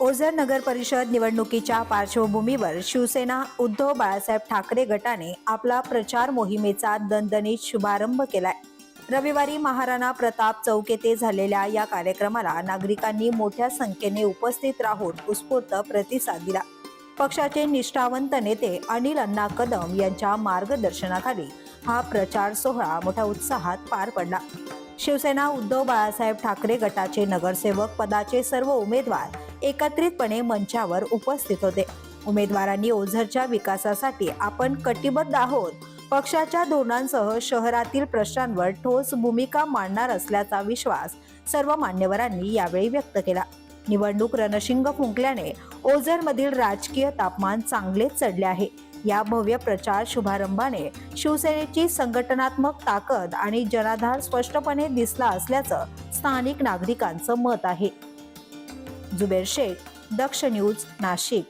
ओझर नगर परिषद निवडणुकीच्या पार्श्वभूमीवर शिवसेना उद्धव बाळासाहेब ठाकरे गटाने आपला प्रचार मोहिमेचा दणदणीत शुभारंभ केलाय. रविवारी महाराणा प्रताप चौक येथे झालेल्या या कार्यक्रमाला नागरिकांनी मोठ्या संख्येने उपस्थित राहून उत्स्फूर्त प्रतिसाद दिला. पक्षाचे निष्ठावंत नेते अनिल अण्णा कदम यांच्या मार्गदर्शनाखाली हा प्रचार सोहळा मोठ्या उत्साहात पार पडला. शिवसेना उद्धव बाळासाहेब ठाकरे गटाचे नगरसेवक पदाचे सर्व उमेदवार एकत्रितपणे मंचावर उपस्थित होते. उमेदवारांनी ओझरच्या विकासासाठी आपण कटिबद्ध आहोत. पक्षाच्या धोरणांसह शहरातील प्रश्नांवर ठोस भूमिका मांडणार असल्याचा विश्वास सर्व मान्यवरांनी यावेळी व्यक्त केला. निवडणूक रणशिंग फुंकल्याने ओझरमधील राजकीय तापमान चांगलेच चढले आहे. या भव्य प्रचार शुभारंभाने शिवसेनेची संघटनात्मक ताकद आणि जनाधार स्पष्टपणे दिसला असल्याचं स्थानिक नागरिकांचं मत आहे. जुबेर शेख दक्ष न्यूज नाशिक.